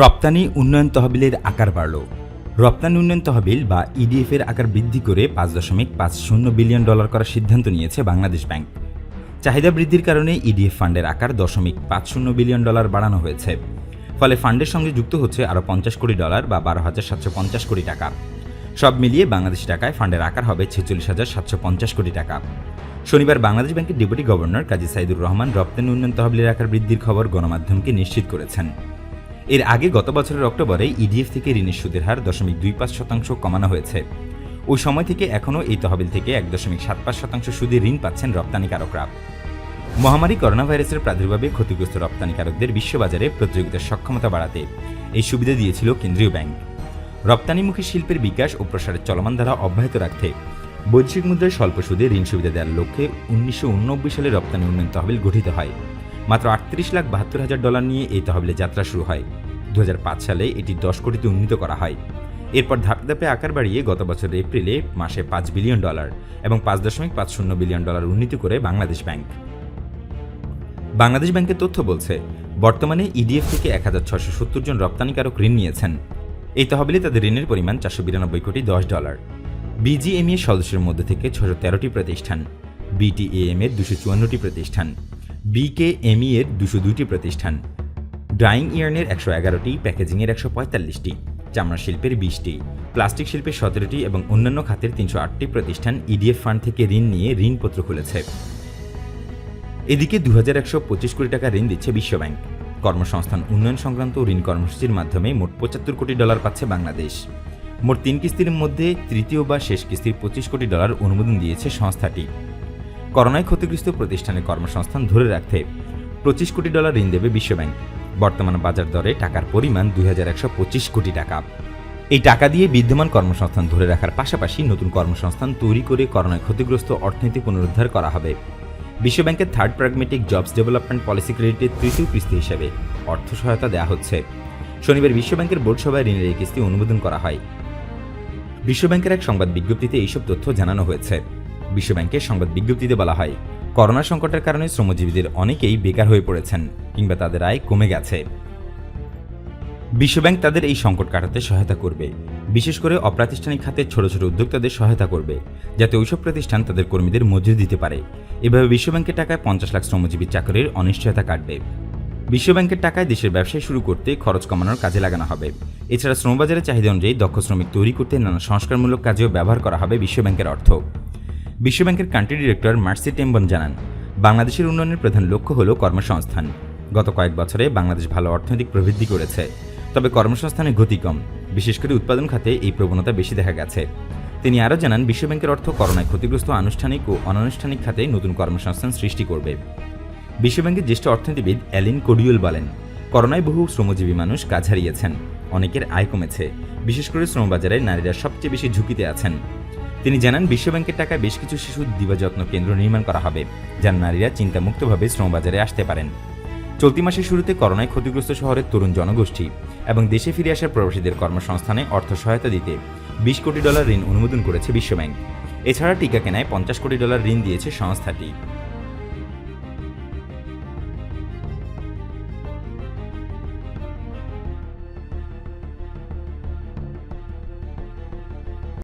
রপ্তানি উন্নয়ন তহবিলের আকার বাড়ল। রপ্তানি উন্নয়ন তহবিল বা ইডিএফ এর আকার বৃদ্ধি করে পাঁচ দশমিক পাঁচ শূন্য বিলিয়ন ডলার করার সিদ্ধান্ত নিয়েছে বাংলাদেশ ব্যাংক। চাহিদা বৃদ্ধির কারণে ইডিএফ ফান্ডের আকার দশমিক পাঁচ শূন্য বিলিয়ন ডলার বাড়ানো হয়েছে। ফলে ফান্ডের সঙ্গে যুক্ত হচ্ছে আরও পঞ্চাশ কোটি ডলার বা বারো হাজার সাতশো পঞ্চাশ কোটি টাকা। সব মিলিয়ে বাংলাদেশি টাকায় ফান্ডের আকার হবে ছেচল্লিশ হাজার সাতশো পঞ্চাশ কোটি টাকা। শনিবার বাংলাদেশ ব্যাংকের ডেপুটি গভর্নর কাজী সাইদুর রহমান রপ্তানি উন্নয়ন তহবিলের আকার বৃদ্ধির খবর গণমাধ্যমকে নিশ্চিত করেছেন। এর আগে গত বছরের অক্টোবরে ইডিএফ থেকে ঋণের সুদের হার দশমিক দুই পাঁচ শতাংশ কমানো হয়েছে। ওই সময় থেকে এখনও এই তহবিল থেকে এক দশমিক সাত পাঁচ শতাংশ সুদে ঋণ পাচ্ছেন রপ্তানিকারকরা। মহামারী করোনা ভাইরাসের প্রাদুর্ভাবে ক্ষতিগ্রস্ত রপ্তানিকারকদের বিশ্ববাজারে প্রতিযোগিতার সক্ষমতা বাড়াতে এই সুবিধা দিয়েছিল কেন্দ্রীয় ব্যাংক। রপ্তানিমুখী শিল্পের বিকাশ ও প্রসারের চলমান ধারা অব্যাহত রাখতে বৈদেশিক মুদ্রায় স্বল্প সুদে ঋণ সুবিধা দেওয়ার লক্ষ্যে উনিশশো সালে রপ্তানি উন্নয়ন তহবিল গঠিত হয়। মাত্র আটত্রিশ লাখ বাহাত্তর হাজার ডলার নিয়ে এই তহবিলের যাত্রা শুরু হয়। দু হাজার পাঁচ সালে এটি দশ কোটিতে উন্নীত করা হয়। এরপর ধাপে ধাপে আকার বাড়িয়ে গত বছরের এপ্রিলে মাসে পাঁচ বিলিয়ন ডলার এবং পাঁচ দশমিক পাঁচ শূন্য বিলিয়ন ডলার উন্নীত করে বাংলাদেশ ব্যাংক। বাংলাদেশ ব্যাংকের তথ্য বলছে, বর্তমানে ইডিএফ থেকে এক হাজার ছশো সত্তর জন রপ্তানিকারক ঋণ নিয়েছেন। এই তহবিলে তাদের ঋণের পরিমাণ চারশো বিরানব্বই কোটি দশ ডলার। বিজিএমই এর সদস্যের মধ্যে থেকে ছশো তেরোটি প্রতিষ্ঠান। বিটিএএম এর দুশো চুয়ান্নটি প্রতিষ্ঠান। বিকেএমই এর দুশো দুইটি প্রতিষ্ঠান। ড্রাইং ইয়ার্নের একশো এগারোটি প্যাকেজিংয়ের একশো পঁয়তাল্লিশটি, চামড়া শিল্পের বিশটি প্লাস্টিক শিল্পের সতেরোটি এবং অন্যান্য খাতের তিনশো আটটি প্রতিষ্ঠান ইডিএফ ফান্ড থেকে ঋণ নিয়ে ঋণপত্র খুলেছে। এদিকে দু হাজার একশো পঁচিশ কোটি টাকা ঋণ দিচ্ছে বিশ্বব্যাংক। কর্মসংস্থান উন্নয়ন সংক্রান্ত ঋণ কর্মসূচির মাধ্যমে মোট পঁচাত্তর কোটি ডলার পাচ্ছে বাংলাদেশ। মোট তিন কিস্তির মধ্যে তৃতীয় বা শেষ কিস্তির পঁচিশ কোটি ডলার অনুমোদন দিয়েছে সংস্থাটি। করোনায় ক্ষতিগ্রস্ত প্রতিষ্ঠানের কর্মসংস্থান ধরে রাখতে পঁচিশ কোটি ডলার ঋণ দেবে বিশ্বব্যাংক। বর্তমান বাজার দরে টাকার পরিমাণ দুই হাজার একশো পঁচিশ কোটি টাকা। এই টাকা দিয়ে বিদ্যমান কর্মসংস্থান ধরে রাখার পাশাপাশি নতুন কর্মসংস্থান তৈরি করে করোনায় ক্ষতিগ্রস্ত অর্থনীতি পুনরুদ্ধার করা হবে। বিশ্বব্যাংকের third pragmatic jobs development policy ক্রেডিটের তৃতীয় কিস্তি হিসেবে অর্থ সহায়তা দেওয়া হচ্ছে। শনিবার বিশ্বব্যাংকের বোর্ড সভায় ঋণের এই কিস্তি অনুমোদন করা হয়। বিশ্বব্যাংকের এক সংবাদ বিজ্ঞপ্তিতে এইসব তথ্য জানানো হয়েছে। বিশ্বব্যাংকের সংবাদ বিজ্ঞপ্তিতে বলা হয়, করোনা সংকটের কারণে শ্রমজীবীদের অনেকেই বেকার হয়ে পড়েছেন কিংবা তাদের আয় কমে গেছে। বিশ্বব্যাংক তাদের এই সংকট কাটাতে সহায়তা করবে। বিশেষ করে অপ্রাতিষ্ঠানিক খাতে ছোট ছোট উদ্যোক্তাদের সহায়তা করবে, যাতে ওইসব প্রতিষ্ঠান তাদের কর্মীদের মজুরি দিতে পারে। এভাবে বিশ্বব্যাংকের টাকায় পঞ্চাশ লাখ শ্রমজীবী চাকরির অনিশ্চয়তা কাটবে। বিশ্বব্যাংকের টাকায় দেশের ব্যবসায় শুরু করতে খরচ কমানোর কাজে লাগানো হবে। এছাড়া শ্রমবাজারের চাহিদা অনুযায়ী দক্ষ শ্রমিক তৈরি করতে নানা সংস্কারমূলক কাজেও ব্যবহার করা হবে বিশ্বব্যাংকের অর্থ। বিশ্বব্যাংকের কান্ট্রি ডিরেক্টর মার্সি টেম্বন জানান, বাংলাদেশের উন্নয়নের প্রধান লক্ষ্য হল কর্মসংস্থান। গত কয়েক বছরে বাংলাদেশ ভালো অর্থনৈতিক প্রবৃদ্ধি করেছে, তবে কর্মসংস্থানের গতি কম। বিশেষ করে উৎপাদন খাতে এই প্রবণতা বেশি দেখা গেছে। তিনি আরও জানান, বিশ্বব্যাংকের অর্থ করোনায় ক্ষতিগ্রস্ত আনুষ্ঠানিক ও অনানুষ্ঠানিক খাতে নতুন কর্মসংস্থান সৃষ্টি করবে। বিশ্বব্যাংকের জ্যেষ্ঠ অর্থনীতিবিদ অ্যালিন কোডিউল বলেন, করোনায় বহু শ্রমজীবী মানুষ কাজ হারিয়েছেন, অনেকের আয় কমেছে। বিশেষ করে শ্রমবাজারে নারীরা সবচেয়ে বেশি ঝুঁকিতে আছেন। তিনি জানান বিশ্বব্যাংকের টাকায় বেশ কিছু শিশু দিবাযত্ন কেন্দ্র নির্মাণ করা হবে যার নারীরা চিন্তামুক্তভাবে শ্রমবাজারে আসতে পারেন। চলতি মাসের শুরুতে করোনায় ক্ষতিগ্রস্ত শহরের তরুণ জনগোষ্ঠী এবং দেশে ফিরে আসার প্রবাসীদের কর্মসংস্থানে অর্থ সহায়তা দিতে বিশ কোটি ডলার ঋণ অনুমোদন করেছে বিশ্বব্যাংক এছাড়া টিকা কেনায় পঞ্চাশ কোটি ডলার ঋণ দিয়েছে সংস্থাটি।